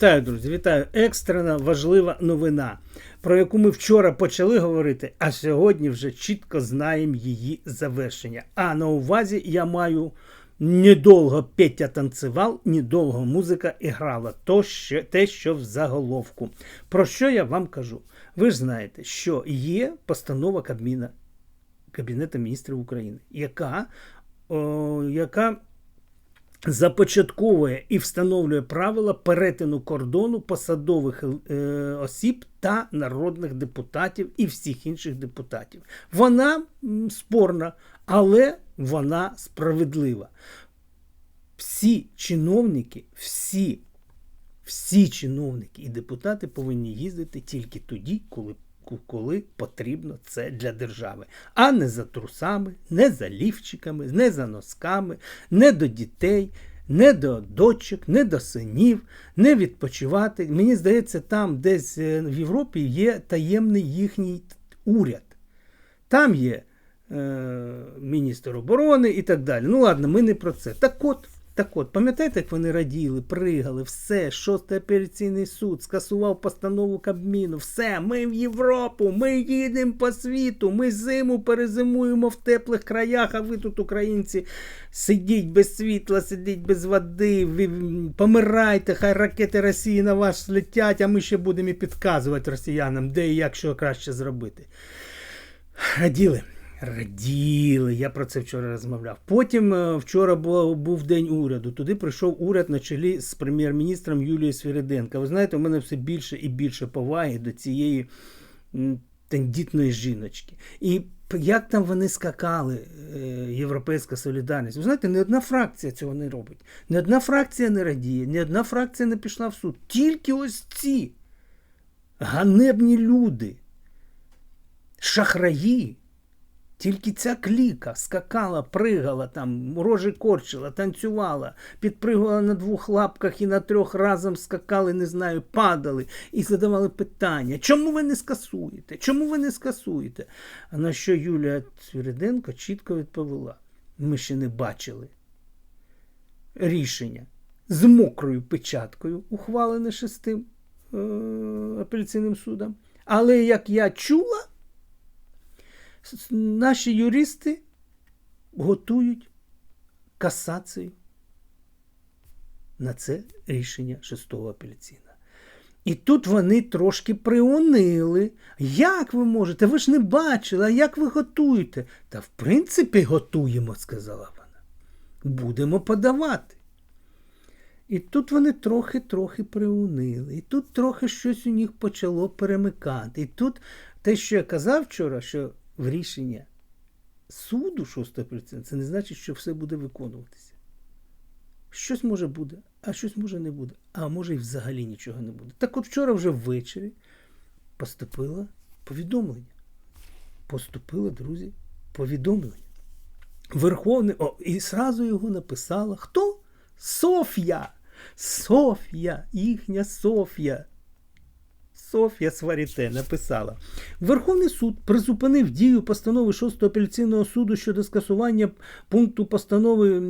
Вітаю, друзі, вітаю. Екстрена важлива новина, про яку ми вчора почали говорити, а сьогодні вже чітко знаємо її завершення. А на увазі я маю недовго Петя танцював, недовго музика і грала. То ще, те, що в заголовку. Про що я вам кажу? Ви ж знаєте, що є постанова Кабміна Кабінету міністрів України, яка, о, яка започатковує і встановлює правила перетину кордону посадових е, осіб та народних депутатів і всіх інших депутатів. Вона спорна, але вона справедлива. Всі чиновники, всі, всі чиновники і депутати повинні їздити тільки тоді, коли коли потрібно це для держави, а не за трусами, не за лівчиками, не за носками, не до дітей, не до дочок, не до синів, не відпочивати. Мені здається, там десь е, в Європі є таємний їхній уряд. Там є е, міністр оборони і так далі. Ну ладно, ми не про це. Так от. Так от, пам'ятаєте, як вони раділи, пригали, все, шостий апеляційний суд скасував постанову Кабміну, все, ми в Європу, ми їдемо по світу, ми зиму перезимуємо в теплих краях, а ви тут, українці, сидіть без світла, сидіть без води, ви помирайте, хай ракети Росії на вас летять, а ми ще будемо і підказувати росіянам, де і як що краще зробити. Раділи. Раділи, я про це вчора розмовляв. Потім е, вчора був, був день уряду. Туди прийшов уряд на чолі з прем'єр-міністром Юлією Свириденко. Ви знаєте, у мене все більше і більше поваги до цієї тендітної жіночки. І як там вони скакали, е, Європейська солідарність. Ви знаєте, не одна фракція цього не робить. Не одна фракція не радіє, не одна фракція не пішла в суд. Тільки ось ці ганебні люди, шахраї. Тільки ця кліка скакала, пригала, там, рожі корчила, танцювала, підпригувала на двох лапках і на трьох разом скакали, не знаю, падали і задавали питання, чому ви не скасуєте? Чому ви не скасуєте? А на що Юлія Цвіриденко чітко відповіла: ми ще не бачили рішення з мокрою печаткою, ухвалене шестим е- апеляційним судом. Але як я чула, наші юристи готують касацію на це рішення шестого апеляційного. І тут вони трошки приунили. Як ви можете? Ви ж не бачили, а як ви готуєте? Та в принципі готуємо, сказала вона. Будемо подавати. І тут вони трохи-трохи приунили. І тут трохи щось у них почало перемикати. І тут те, що я казав вчора, що в рішення суду 6 апеляційного, це не значить, що все буде виконуватися. Щось може буде, а щось може не буде. А може і взагалі нічого не буде. Так от вчора вже ввечері поступило повідомлення. Поступило, друзі, повідомлення. Верховний, о, і зразу його написала хто? Софія! Софія, їхня Софія. Софія Сваріте написала: Верховний суд призупинив дію постанови 6 апеляційного суду щодо скасування пункту постанови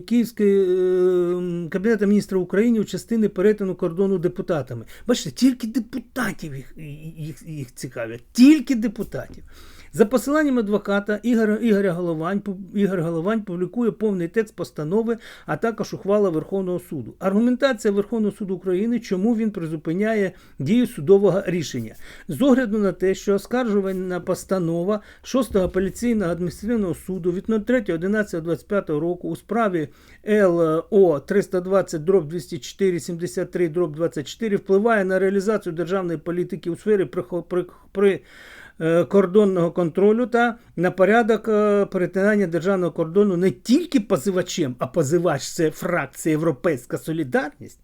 Київської е, Кабінету міністра України у частини перетину кордону депутатами. Бачите, тільки депутатів їх, їх, їх цікавлять, тільки депутатів. За посиланням адвоката Ігор, Ігоря Головань, Ігор Головань публікує повний текст постанови, а також ухвала Верховного суду. Аргументація Верховного суду України, чому він призупиняє дію судового рішення. З огляду на те, що оскаржувана постанова 6-го апеляційного адміністративного суду від 03.11.25 року у справі ЛО 320 дроб 204 73 дроб 24 впливає на реалізацію державної політики у сфері при, при кордонного контролю та на порядок перетинання державного кордону не тільки позивачем, а позивач це фракція Європейська Солідарність,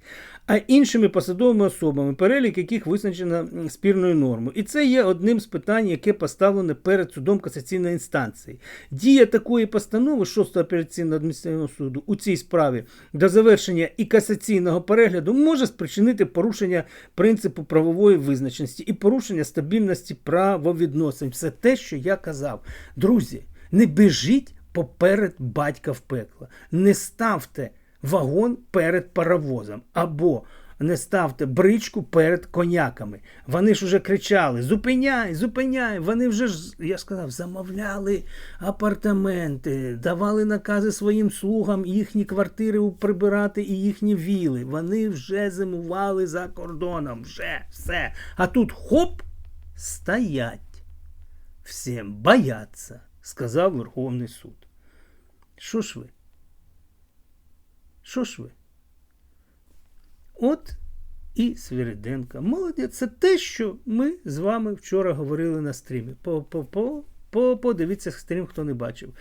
а іншими посадовими особами, перелік яких визначено спірною нормою. І це є одним з питань, яке поставлене перед судом касаційної інстанції. Дія такої постанови 6-го апеляційного адміністративного суду у цій справі до завершення і касаційного перегляду може спричинити порушення принципу правової визначеності і порушення стабільності правовідносин. Все те, що я казав. Друзі, не біжіть поперед батька в пекло. Не ставте вагон перед паровозом. Або не ставте бричку перед коняками. Вони ж уже кричали: зупиняй, зупиняй. Вони вже ж, я сказав, замовляли апартаменти, давали накази своїм слугам їхні квартири прибирати і їхні віли. Вони вже зимували за кордоном. Вже все. А тут хоп, стоять. Всім бояться, сказав Верховний суд. Що ж ви? Що ж ви? От і Свириденко. Молодець, це те, що ми з вами вчора говорили на стрімі. По, по, по, по, подивіться стрім, хто не бачив.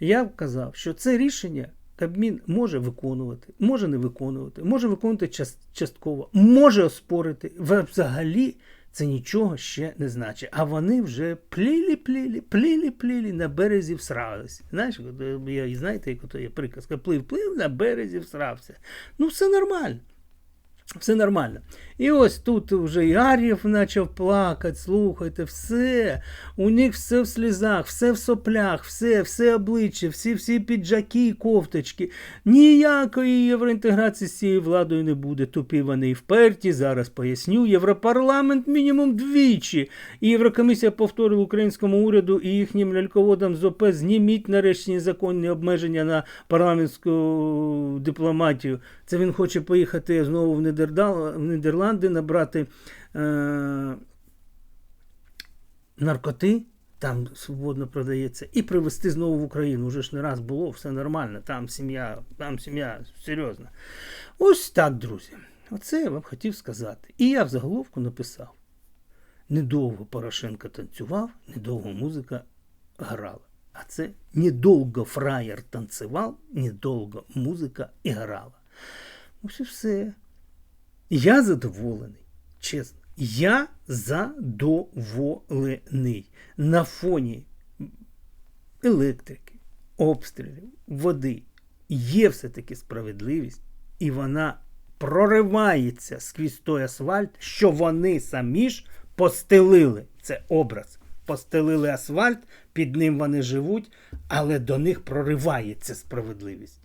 Я казав, що це рішення Кабмін може виконувати, може не виконувати, може виконувати частково, може оспорити. Взагалі це нічого ще не значить. А вони вже плілі, плілі, плілі, плілі на березі всрались. Знаєш, е, знаєте, як то є приказка, плив, плив, на березі всрався. Ну, все нормально. Все нормально. І ось тут вже і почав плакати, слухайте, все. У них все в слізах, все в соплях, все, все обличчя, всі всі піджаки і кофточки. Ніякої євроінтеграції з цією владою не буде. Тупі вони і вперті. Зараз поясню. Європарламент мінімум двічі. І Єврокомісія повторила українському уряду і їхнім ляльководам з ОП зніміть нарешті незаконні обмеження на парламентську дипломатію. Це він хоче поїхати знову в, в Нідерланди, набрати е, наркоти, там свободно продається, і привезти знову в Україну. Уже ж не раз було, все нормально, там сім'я, там сім'я серйозна. Ось так, друзі. Оце я вам хотів сказати. І я в заголовку написав: недовго Порошенко танцював, недовго музика грала. А це недовго фраєр танцював, недовго музика і грала. Ось і все. Я задоволений, чесно. Я задоволений. На фоні електрики, обстрілів, води є все-таки справедливість, і вона проривається скрізь той асфальт, що вони самі ж постелили. Це образ. Постелили асфальт, під ним вони живуть, але до них проривається справедливість.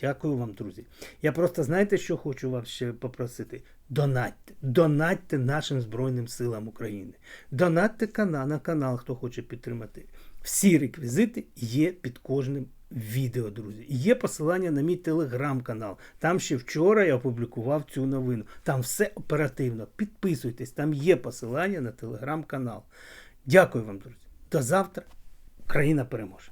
Дякую вам, друзі. Я просто знаєте, що хочу вас ще попросити? Донатьте. Донатьте нашим Збройним силам України. Донатьте канал, на канал, хто хоче підтримати. Всі реквізити є під кожним відео, друзі. Є посилання на мій телеграм-канал. Там ще вчора я опублікував цю новину. Там все оперативно. Підписуйтесь, там є посилання на телеграм-канал. Дякую вам, друзі. До завтра. Україна переможе.